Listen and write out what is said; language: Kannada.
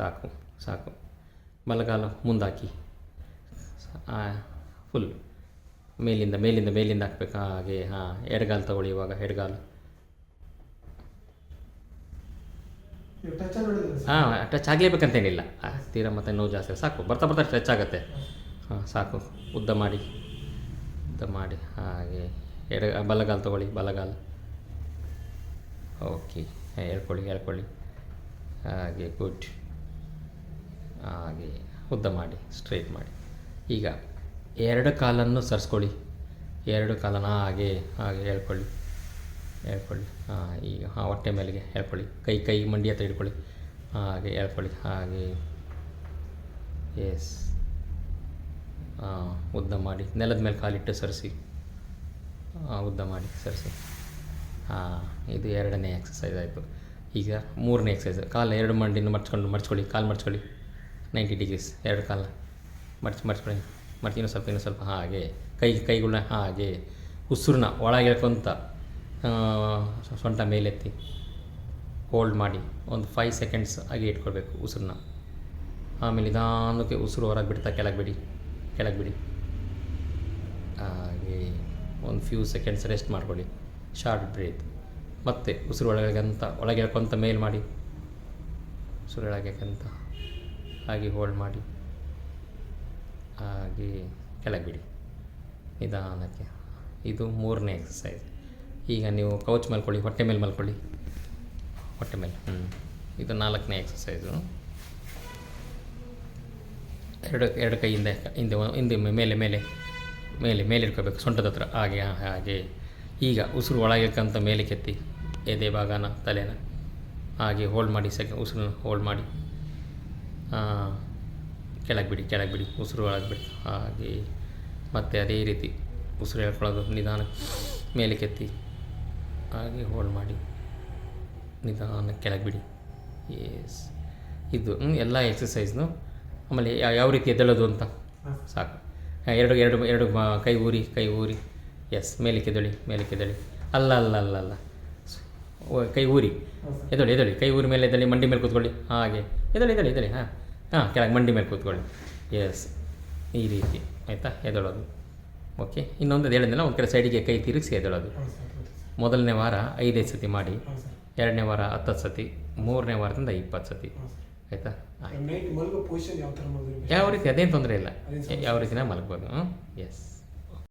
ಸಾಕು ಸಾಕು. ಬಲಗಾಲ ಮುಂದಾಕಿ. ಫುಲ್ ಮೇಲಿಂದ ಮೇಲಿಂದ ಮೇಲಿಂದ ಹಾಕ್ಬೇಕು. ಹಾಗೆ ಹಾಂ ಎಡಗಾಲು ತಗೊಳ್ಳಿ ಇವಾಗ ಎಡಗಾಲು. ಹಾಂ ಟಚ್ ಆಗಲೇಬೇಕಂತೇನಿಲ್ಲ. ತೀರಾ ಮತ್ತೆ ನೋವು ಜಾಸ್ತಿ ಸಾಕು. ಬರ್ತಾ ಬರ್ತಾ ಟಚ್ ಆಗುತ್ತೆ. ಹಾಂ ಸಾಕು. ಉದ್ದ ಮಾಡಿ. ಉದ್ದ ಮಾಡಿ. ಹಾಗೆ ಎಡ ಬಲಗಾಲು ತಗೊಳ್ಳಿ ಬಲಗಾಲು. ಓಕೆ ಹೇಳ್ಕೊಳ್ಳಿ ಹೇಳ್ಕೊಳ್ಳಿ. ಹಾಗೆ ಗುಡ್. ಹಾಗೆ ಉದ್ದ ಮಾಡಿ ಸ್ಟ್ರೈಟ್ ಮಾಡಿ. ಈಗ ಎರಡು ಕಾಲನ್ನು ಸರಿಸ್ಕೊಳ್ಳಿ. ಎರಡು ಕಾಲನ ಹಾಗೆ ಹಾಗೆ ಹೇಳ್ಕೊಳ್ಳಿ. ಹೇಳ್ಕೊಳ್ಳಿ. ಹಾಂ, ಈಗ, ಹಾಂ, ಹೊಟ್ಟೆ ಮೇಲೆಗೆ ಹೇಳ್ಕೊಳ್ಳಿ. ಕೈ ಕೈ, ಮಂಡಿ ಹತ್ರ ಹಿಡ್ಕೊಳ್ಳಿ ಹಾಗೆ ಹೇಳ್ಕೊಳ್ಳಿ. ಹಾಗೆ ಎಸ್ ಹಾಂ, ಉದ್ದ ಮಾಡಿ. ನೆಲದ ಮೇಲೆ ಕಾಲಿಟ್ಟು ಸರಿಸಿ. ಉದ್ದ ಮಾಡಿ, ಸರಿಸಿ. ಹಾಂ, ಇದು ಎರಡನೇ ಎಕ್ಸಸೈಸ್ ಆಯಿತು. ಈಗ ಮೂರನೇ ಎಕ್ಸಸೈಸ್ ಕಾಲು ಎರಡು ಮಂಡಿನ ಮಡ್ಚ್ಕೊಂಡು ಮಡ್ಚ್ಕೊಳ್ಳಿ ಕಾಲು ಮಡ್ಚ್ಕೊಳ್ಳಿ ನೈಂಟಿ ಡಿಗ್ರೀಸ್ ಎರಡು ಕಾಲ. ಮರ್ಚಿ ಮರ್ಚಿ ಇನ್ನೂ ಸ್ವಲ್ಪ ಇನ್ನೂ ಸ್ವಲ್ಪ ಹಾಗೆ. ಕೈ ಕೈಗಳನ್ನ ಹಾಗೆ. ಉಸಿರನ್ನ ಒಳಗೆ ಎಳ್ಕೊಂತ ಆ, ಸೊಂಟ ಮೇಲೆತ್ತಿ ಹೋಲ್ಡ್ ಮಾಡಿ ಒಂದು ಫೈವ್ ಸೆಕೆಂಡ್ಸ್ ಹಾಗೆ ಇಟ್ಕೊಳ್ಬೇಕು ಉಸಿರನ್ನ ಆಮೇಲೆ ನಿಧಾನಕ್ಕೆ ಉಸಿರು ಹೊರಗೆ ಬಿಡ್ತಾ ಕೆಳಗೆ ಬಿಡಿ ಕೆಳಗೆ ಬಿಡಿ. ಹಾಗೆ ಒಂದು ಫ್ಯೂ ಸೆಕೆಂಡ್ಸ್ ರೆಸ್ಟ್ ಮಾಡ್ಕೊಳ್ಳಿ. ಶಾರ್ಟ್ ಬ್ರೀತ್ ಮತ್ತೆ ಉಸಿರು ಒಳಗೆ ಅಂತ ಒಳಗೆ ಮೇಲ್ ಮಾಡಿ. ಉಸಿರು ಒಳಗೆ ಹಾಗೆ ಹೋಲ್ಡ್ ಮಾಡಿ. ಹಾಗೆ ಕೆಳಗೆ ಬಿಡಿ. ನಿಧಾನಕ್ಕೆ. ಇದು ಮೂರನೇ ಎಕ್ಸಸೈಸ್ ಈಗ ನೀವು ಕೌಚ್ ಮಲ್ಕೊಳ್ಳಿ, ಹೊಟ್ಟೆ ಮೇಲೆ ಮಲ್ಕೊಳ್ಳಿ. ಹೊಟ್ಟೆ ಮೇಲೆ ಹ್ಞೂ ಇದು ನಾಲ್ಕನೇ ಎಕ್ಸಸೈಸು ಎರಡು ಎರಡು ಕೈ ಹಿಂದೆ ಹಿಂದೆ ಹಿಂದೆ ಮೇಲೆ ಮೇಲೆ ಮೇಲೆ ಮೇಲೆ ಇಟ್ಕೋಬೇಕು. ಸೊಂಟದ ಹತ್ರ. ಹಾಗೆ ಹಾಗೆ. ಈಗ ಉಸಿರು ಒಳಗೇಕಂತ ಮೇಲೆ ಕೆತ್ತಿ. ಎದೆ ಭಾಗನ, ತಲೆನ ಹಾಗೆ ಹೋಲ್ಡ್ ಮಾಡಿ, ಸೆಕೆ, ಉಸಿರನ್ನ ಹೋಲ್ಡ್ ಮಾಡಿ. ಕೆಳಗೆ ಬಿಡಿ ಕೆಳಗೆ ಬಿಡಿ ಉಸಿರು ಒಳಗೆ ಬಿಡಿ. ಹಾಗೆ ಮತ್ತು ಅದೇ ರೀತಿ ಉಸಿರು ಹೇಳ್ಕೊಳ್ಳೋದು ನಿಧಾನ ಮೇಲೆ ಕೆತ್ತಿ ಹಾಗೆ ಹೋಲ್ಡ್ ಮಾಡಿ ನಿಧಾನ ಕೆಳಗೆ ಬಿಡಿ. ಎಸ್ ಇದು ಹ್ಞೂ ಎಲ್ಲ ಎಕ್ಸಸೈಸ್ನು ಆಮೇಲೆ ಯಾವ ರೀತಿ ಎದ್ದೇಳೋದು ಅಂತ? ಸಾಕು. ಎರಡು ಎರಡು ಎರಡು ಕೈ ಊರಿ ಕೈ ಊರಿ. ಎಸ್ ಮೇಲಕ್ಕೆ ಕೆದಳಿ ಮೇಲಕ್ಕೆ ಕೆದಳಿ ಅಲ್ಲ ಅಲ್ಲ ಅಲ್ಲ ಅಲ್ಲ. ಕೈ ಊರಿ. ಎದೊಳಿ ಎದ್ದೇಳಿ. ಕೈ ಊರಿ ಮೇಲೆ ಎದ್ದಳಿ ಮಂಡಿ ಮೇಲೆ ಕೂತ್ಕೊಳ್ಳಿ. ಹಾಗೆ. ಎದ್ದೇಳಿ ಎದಳಿ ಎದಳಿ ಹಾಂ. ಹಾಂ ಕೆಳಗೆ ಮಂಡಿ ಮೇಲೆ ಕೂತ್ಕೊಳ್ಳಿ. ಎಸ್ ಈ ರೀತಿ. ಆಯಿತಾ? ಎದ್ದೇಳೋದು ಓಕೆ ಇನ್ನೊಂದು ಹೇಳಿದ್ನಲ್ಲ ಒಂದು ಕಡೆ ಸೈಡಿಗೆ ಕೈ ತಿರುಗಿಸಿ ಸರ್ ಮೊದಲನೇ ವಾರ ಐದೈದು ಸತಿ ಮಾಡಿ ಎರಡನೇ ವಾರ ಹತ್ತತ್ತು ಸತಿ ಮೂರನೇ ವಾರದಿಂದ ಇಪ್ಪತ್ತು ಸತಿ. ಆಯಿತಾ? ಯಾವ ರೀತಿ? ಅದೇನು ತೊಂದರೆ ಇಲ್ಲ. ಯಾವ ರೀತಿನ ಮಲಗ್ಬೋದು. ಹ್ಞೂ ಎಸ್